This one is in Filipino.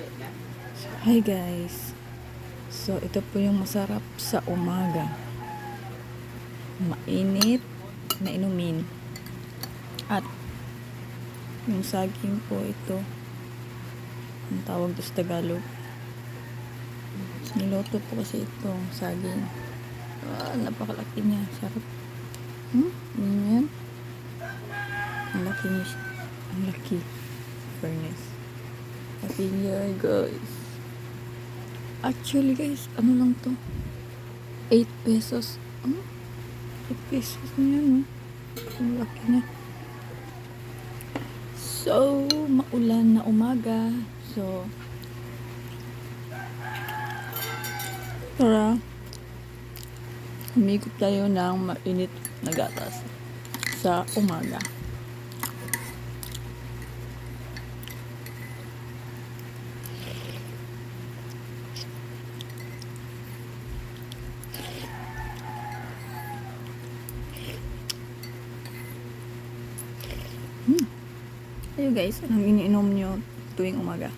So, hi guys. So, ito po yung masarap sa umaga. Mainit na inumin. At yung saging po ito. Ang tawag sa Tagalog. Niloto po kasi ito, saging. Ah, napakalaki niya. Sarap. Hmm? Ano yan? Ang laki niya. Ang laki. Furnace. Laki niya, guys. Actually, guys, ano lang to? 8 pesos. Ano? 8 pesos na yan, oh. Ang laki niya. So, maulan na umaga. So, tara. Humigop tayo ng mainit na gatas sa umaga. Hmm. Ayo guys, anong iniinom nyo tuwing umaga?